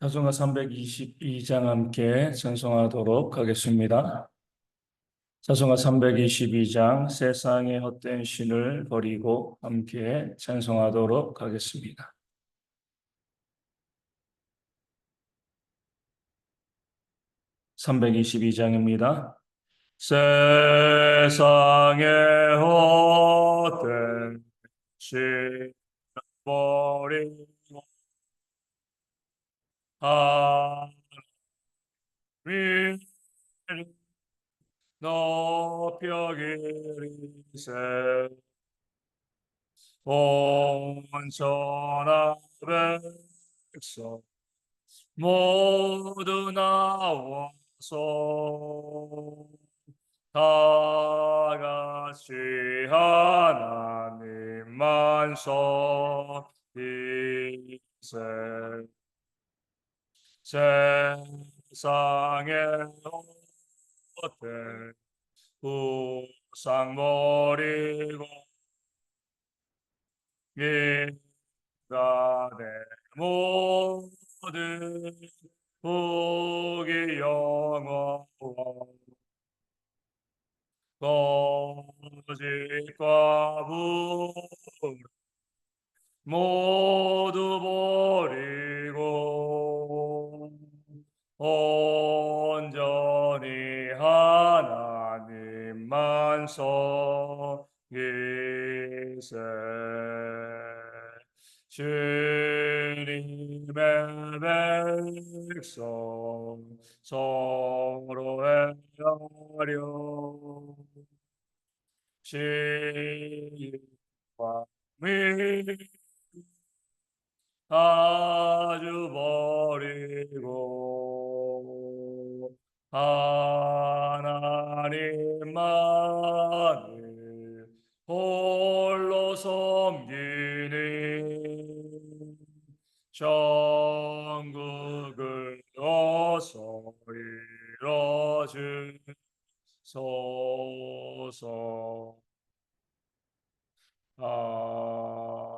사송가 322장 함께 찬송하도록 하겠습니다. 사송가 322장 세상의 헛된 신을 버리고 함께 찬송하도록 하겠습니다. (322장입니다) 세상의 헛된 신을 버리고 하나님 높여 기리세. 온전한 백성 모두 나와서 다 같이 하나님만 섬기세 세상의 헛된 우상 버리고 인간의 모든 복이 영원 거짓과 불 모두 버리 섬기세. 주님의 백성 서로 행하려. 시와 미 아주 버리고 하나님만을 홀로 섬기니 천국을 어서 이뤄주소서. 아멘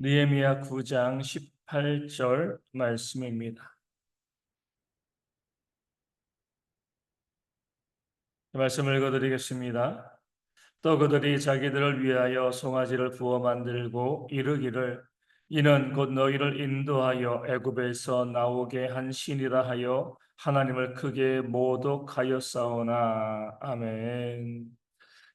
느헤미야 9장 18절 말씀입니다. 말씀을 읽어드리겠습니다. 또 그들이 자기들을 위하여 송아지를 구워 만들고 이르기를 이는 곧 너희를 인도하여 애굽에서 나오게 한 신이라 하여 하나님을 크게 모독하였사오나 아멘.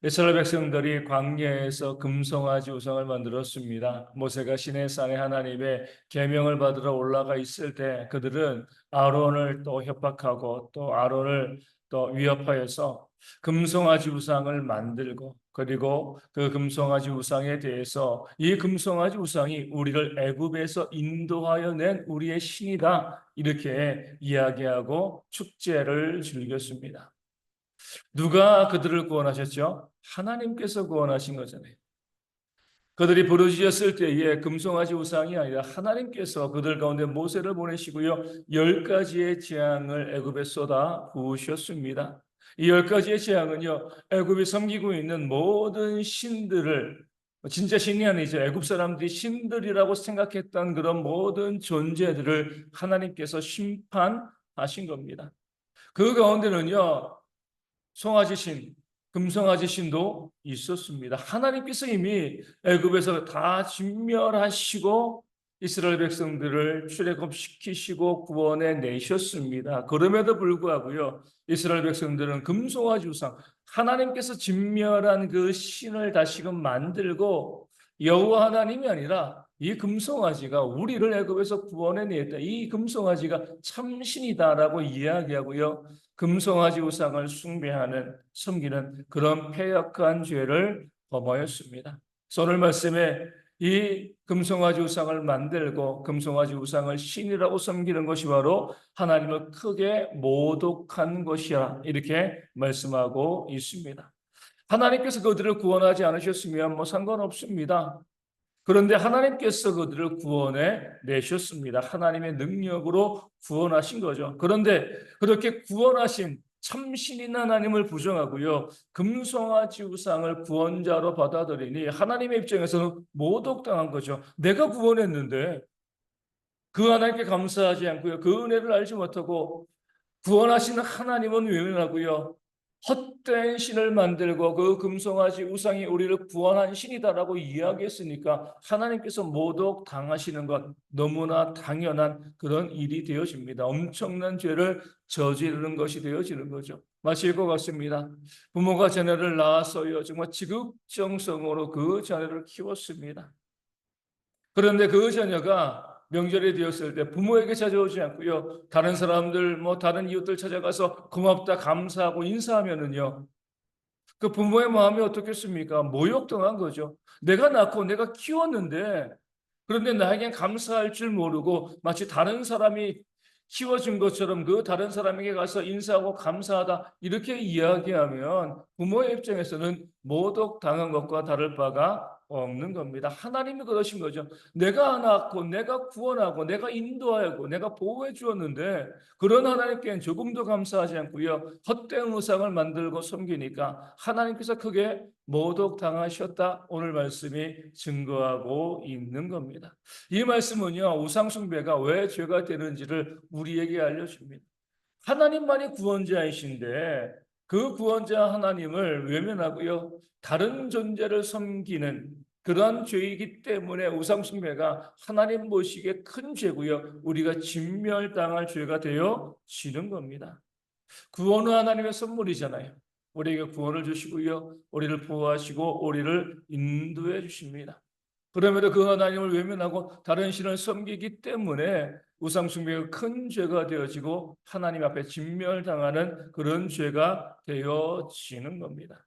이스라엘 백성들이 광야에서 금송아지 우상을 만들었습니다. 모세가 시내산에 하나님의 계명을 받으러 올라가 있을 때 그들은 아론을 또 협박하고 또 아론을 또 위협하여서 금송아지 우상을 만들고 그리고 그 금송아지 우상에 대해서 이 금송아지 우상이 우리를 애굽에서 인도하여 낸 우리의 신이다 이렇게 이야기하고 축제를 즐겼습니다. 누가 그들을 구원하셨죠? 하나님께서 구원하신 거잖아요. 그들이 부르짖었을 때에 금송아지 우상이 아니라 하나님께서 그들 가운데 모세를 보내시고요. 열 가지의 재앙을 애굽에 쏟아 부으셨습니다. 이 열 가지의 재앙은요. 애굽이 섬기고 있는 모든 신들을 진짜 신이 아니죠. 애굽 사람들이 신들이라고 생각했던 그런 모든 존재들을 하나님께서 심판하신 겁니다. 그 가운데는요. 송아지 신, 금송아지 신도 있었습니다. 하나님께서 이미 애굽에서 다 진멸하시고 이스라엘 백성들을 출애굽시키시고 구원해 내셨습니다. 그럼에도 불구하고요. 이스라엘 백성들은 금송아지 우상 하나님께서 진멸한 그 신을 다시금 만들고 여호와 하나님이 아니라 이 금송아지가 우리를 애굽에서 구원해 냈다. 이 금송아지가 참신이다라고 이야기하고요. 금송아지 우상을 숭배하는 섬기는 그런 폐역한 죄를 범하였습니다. 오늘 말씀에 이 금송아지 우상을 만들고 금송아지 우상을 신이라고 섬기는 것이 바로 하나님을 크게 모독한 것이야 이렇게 말씀하고 있습니다. 하나님께서 그들을 구원하지 않으셨으면 뭐 상관없습니다. 그런데 하나님께서 그들을 구원해 내셨습니다. 하나님의 능력으로 구원하신 거죠. 그런데 그렇게 구원하신 참신인 하나님을 부정하고요. 금송아지 우상을 구원자로 받아들이니 하나님의 입장에서는 모독당한 거죠. 내가 구원했는데 그 하나님께 감사하지 않고요. 그 은혜를 알지 못하고 구원하시는 하나님은 외면하고요. 헛된 신을 만들고 그 금송아지 우상이 우리를 구원한 신이다라고 이야기했으니까 하나님께서 모독 당하시는 것 너무나 당연한 그런 일이 되어집니다. 엄청난 죄를 저지르는 것이 되어지는 거죠. 마치 이것 같습니다. 부모가 자녀를 낳았어요. 정말 지극정성으로 그 자녀를 키웠습니다. 그런데 그 자녀가 명절이 되었을 때 부모에게 찾아오지 않고요. 다른 사람들 뭐 다른 이웃들 찾아가서 고맙다 감사하고 인사하면은요. 그 부모의 마음이 어떻겠습니까? 모욕당한 거죠. 내가 낳고 내가 키웠는데 그런데 나에겐 감사할 줄 모르고 마치 다른 사람이 키워준 것처럼 그 다른 사람에게 가서 인사하고 감사하다 이렇게 이야기하면 부모의 입장에서는 모독 당한 것과 다를 바가 없는 겁니다. 하나님이 그러신 거죠. 내가 낳고 내가 구원하고 내가 인도하고 내가 보호해 주었는데 그런 하나님께는 조금도 감사하지 않고요. 헛된 우상을 만들고 섬기니까 하나님께서 크게 모독 당하셨다. 오늘 말씀이 증거하고 있는 겁니다. 이 말씀은요. 우상 숭배가 왜 죄가 되는지를 우리에게 알려줍니다. 하나님만이 구원자이신데 그 구원자 하나님을 외면하고요. 다른 존재를 섬기는 그러한 죄이기 때문에 우상숭배가 하나님 보시기에 큰 죄고요. 우리가 진멸당할 죄가 되어 지는 겁니다. 구원은 하나님의 선물이잖아요. 우리에게 구원을 주시고요. 우리를 보호하시고 우리를 인도해 주십니다. 그럼에도 그 하나님을 외면하고 다른 신을 섬기기 때문에 우상숭배가 큰 죄가 되어지고 하나님 앞에 진멸당하는 그런 죄가 되어지는 겁니다.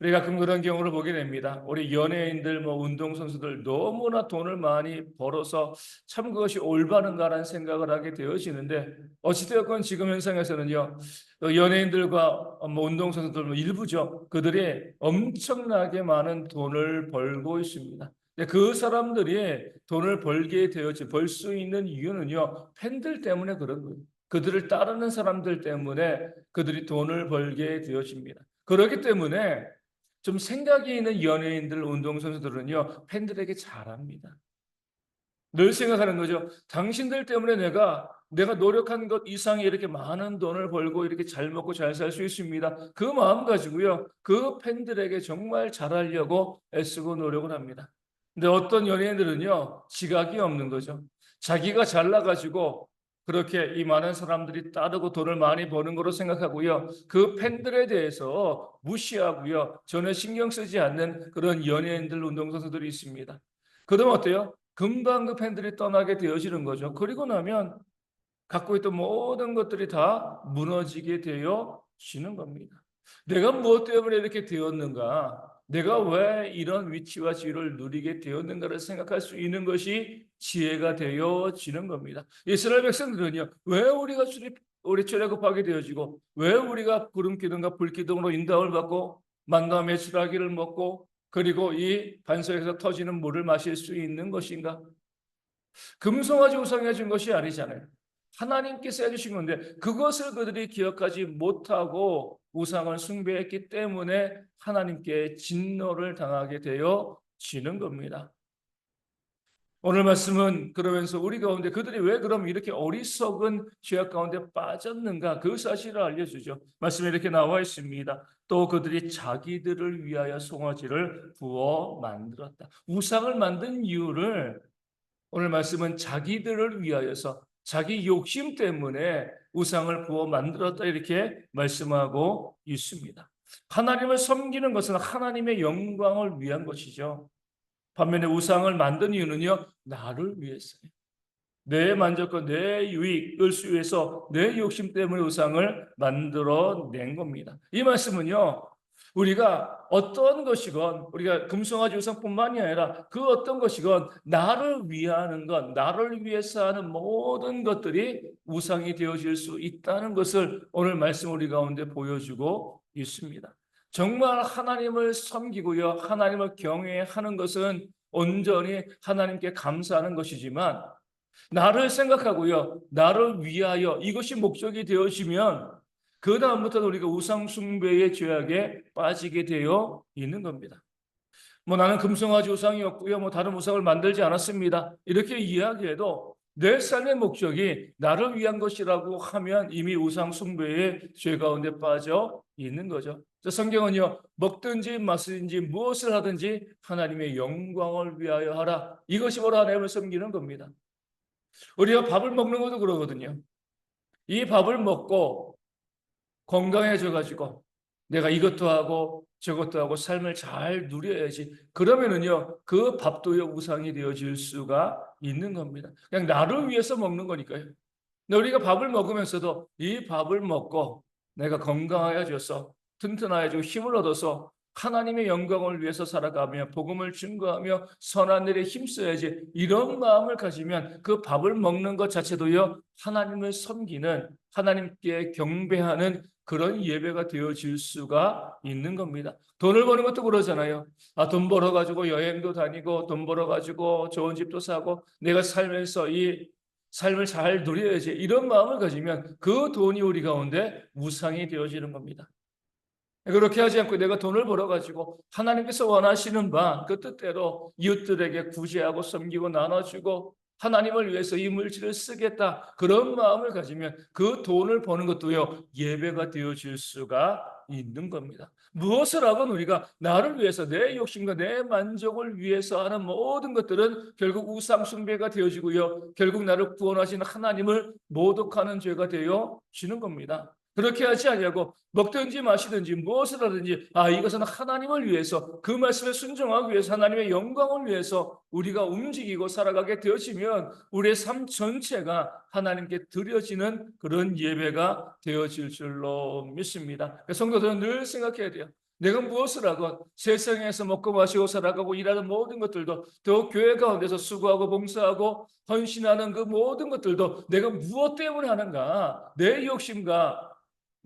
우리 가끔 그런 경우를 보게 됩니다. 우리 연예인들, 뭐 운동선수들 너무나 돈을 많이 벌어서 참 그것이 올바른가라는 생각을 하게 되어지는데 어찌되었건 지금 현상에서는요, 연예인들과 뭐 운동선수들 뭐 일부죠. 그들이 엄청나게 많은 돈을 벌고 있습니다. 그 사람들이 돈을 벌게 되었지 벌 수 있는 이유는요 팬들 때문에 그런 거예요. 그들을 따르는 사람들 때문에 그들이 돈을 벌게 되어집니다. 그렇기 때문에 좀 생각이 있는 연예인들, 운동선수들은요 팬들에게 잘합니다. 늘 생각하는 거죠. 당신들 때문에 내가 내가 노력한 것 이상의 이렇게 많은 돈을 벌고 이렇게 잘 먹고 잘 살 수 있습니다. 그 마음 가지고요. 그 팬들에게 정말 잘하려고 애쓰고 노력을 합니다. 근데 어떤 연예인들은요, 지각이 없는 거죠. 자기가 잘나가지고 그렇게 이 많은 사람들이 따르고 돈을 많이 버는 거로 생각하고요. 그 팬들에 대해서 무시하고요. 전혀 신경 쓰지 않는 그런 연예인들, 운동선수들이 있습니다. 그러면 어때요? 금방 그 팬들이 떠나게 되어지는 거죠. 그리고 나면 갖고 있던 모든 것들이 다 무너지게 되어지는 겁니다. 내가 무엇 때문에 이렇게 되었는가? 내가 왜 이런 위치와 지위를 누리게 되었는가를 생각할 수 있는 것이 지혜가 되어지는 겁니다. 이스라엘 백성들은요, 왜 우리가 출입, 우리 출애굽하게 되어지고, 왜 우리가 구름 기둥과 불 기둥으로 인도함을 받고 만나 메추라기를 먹고 그리고 이 반석에서 터지는 물을 마실 수 있는 것인가? 금송아지 우상해 준 것이 아니잖아요. 하나님께서 해주신 건데 그것을 그들이 기억하지 못하고 우상을 숭배했기 때문에 하나님께 진노를 당하게 되어 지는 겁니다. 오늘 말씀은 그러면서 우리 가운데 그들이 왜 그럼 이렇게 어리석은 죄악 가운데 빠졌는가 그 사실을 알려주죠. 말씀에 이렇게 나와 있습니다. 또 그들이 자기들을 위하여 송아지를 부어 만들었다. 우상을 만든 이유를 오늘 말씀은 자기들을 위하여서 자기 욕심 때문에 우상을 부어 만들었다 이렇게 말씀하고 있습니다. 하나님을 섬기는 것은 하나님의 영광을 위한 것이죠. 반면에 우상을 만든 이유는요, 나를 위해서요. 내 만족과 내 유익을 위해서 내 욕심 때문에 우상을 만들어 낸 겁니다. 이 말씀은요, 우리가 어떤 것이건 우리가 금송아지 우상뿐만이 아니라 그 어떤 것이건 나를 위하는 것, 나를 위해서 하는 모든 것들이 우상이 되어질 수 있다는 것을 오늘 말씀 우리 가운데 보여주고 있습니다. 정말 하나님을 섬기고요, 하나님을 경외하는 것은 온전히 하나님께 감사하는 것이지만 나를 생각하고요, 나를 위하여 이것이 목적이 되어지면 그 다음부터는 우리가 우상 숭배의 죄악에 빠지게 되어 있는 겁니다. 뭐 나는 금송아지 우상이었고요, 뭐 다른 우상을 만들지 않았습니다. 이렇게 이야기해도 내 삶의 목적이 나를 위한 것이라고 하면 이미 우상 숭배의 죄 가운데 빠져 있는 거죠. 성경은요, 먹든지 마시든지 무엇을 하든지 하나님의 영광을 위하여 하라. 이것이 바로 하나님을 섬기는 겁니다. 우리가 밥을 먹는 것도 그러거든요. 이 밥을 먹고 건강해져 가지고 내가 이것도 하고 저것도 하고 삶을 잘 누려야지. 그러면은요, 그 밥도요 우상이 되어질 수가 있는 겁니다. 그냥 나를 위해서 먹는 거니까요. 우리가 밥을 먹으면서도 이 밥을 먹고 내가 건강해져서 튼튼해지고 힘을 얻어서 하나님의 영광을 위해서 살아가며 복음을 증거하며 선한 일에 힘써야지 이런 마음을 가지면 그 밥을 먹는 것 자체도요 하나님을 섬기는 하나님께 경배하는 그런 예배가 되어질 수가 있는 겁니다. 돈을 버는 것도 그러잖아요. 아, 돈 벌어가지고 여행도 다니고 돈 벌어가지고 좋은 집도 사고 내가 살면서 이 삶을 잘 누려야지 이런 마음을 가지면 그 돈이 우리 가운데 우상이 되어지는 겁니다. 그렇게 하지 않고 내가 돈을 벌어가지고 하나님께서 원하시는 바 그 뜻대로 이웃들에게 구제하고 섬기고 나눠주고 하나님을 위해서 이 물질을 쓰겠다 그런 마음을 가지면 그 돈을 버는 것도요 예배가 되어질 수가 있는 겁니다. 무엇을 하건 우리가 나를 위해서 내 욕심과 내 만족을 위해서 하는 모든 것들은 결국 우상 숭배가 되어지고요 결국 나를 구원하신 하나님을 모독하는 죄가 되어지는 겁니다. 그렇게 하지 아니하고 먹든지 마시든지 무엇을 하든지 아 이것은 하나님을 위해서 그 말씀에 순종하기 위해서 하나님의 영광을 위해서 우리가 움직이고 살아가게 되어지면 우리의 삶 전체가 하나님께 드려지는 그런 예배가 되어질 줄로 믿습니다. 성도들은 늘 생각해야 돼요. 내가 무엇을 하건 세상에서 먹고 마시고 살아가고 일하는 모든 것들도 또 교회 가운데서 수고하고 봉사하고 헌신하는 그 모든 것들도 내가 무엇 때문에 하는가 내 욕심과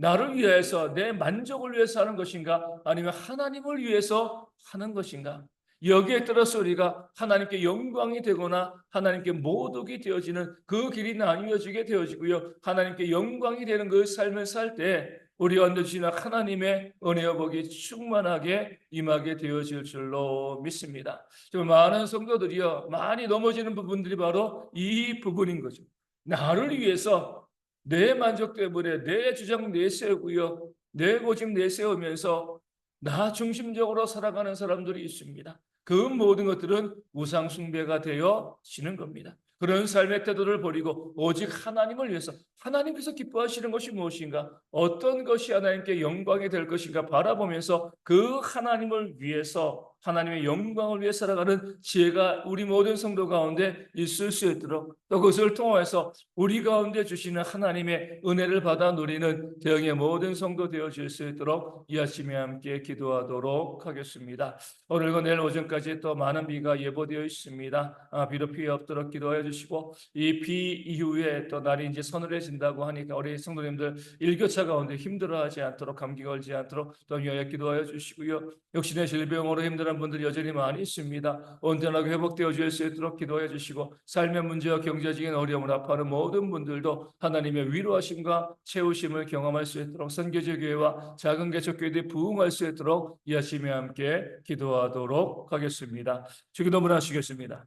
나를 위해서 내 만족을 위해서 하는 것인가 아니면 하나님을 위해서 하는 것인가 여기에 따라서 우리가 하나님께 영광이 되거나 하나님께 모독이 되어지는 그 길이 나뉘어지게 되어지고요 하나님께 영광이 되는 그 삶을 살 때 우리 언제지나 하나님의 은혜와 복이 충만하게 임하게 되어질 줄로 믿습니다. 좀 많은 성도들이요 많이 넘어지는 부분들이 바로 이 부분인 거죠. 나를 위해서 내 만족 때문에 내 주장 내세우고요. 내 고집 내세우면서 나 중심적으로 살아가는 사람들이 있습니다. 그 모든 것들은 우상 숭배가 되어지는 겁니다. 그런 삶의 태도를 버리고 오직 하나님을 위해서 하나님께서 기뻐하시는 것이 무엇인가 어떤 것이 하나님께 영광이 될 것인가 바라보면서 그 하나님을 위해서 하나님의 영광을 위해 살아가는 지혜가 우리 모든 성도 가운데 있을 수 있도록 또 그것을 통해서 우리 가운데 주시는 하나님의 은혜를 받아 누리는 대형의 모든 성도 되어질 수 있도록 이 아침에 함께 기도하도록 하겠습니다. 오늘과 내일 오전까지 또 많은 비가 예보되어 있습니다. 아, 비도 피해 없도록 기도해 주시고 이 비 이후에 또 날이 이제 서늘해 진다고 하니까 우리 성도님들 일교차 가운데 힘들어하지 않도록 감기 걸지 않도록 또 위하여 기도하여 주시고요. 역시 내 질병으로 힘든 분들이 여전히 많이 있습니다. 온전하게 회복되어질 수 있도록 기도해 주시고 삶의 문제와 경제적인 어려움을 아파하는 모든 분들도 하나님의 위로하심과 채우심을 경험할 수 있도록 선교제 교회와 작은 개척 교회들이 부흥할 수 있도록 이 아침에 함께 기도하도록 하겠습니다. 주기도문 하시겠습니다.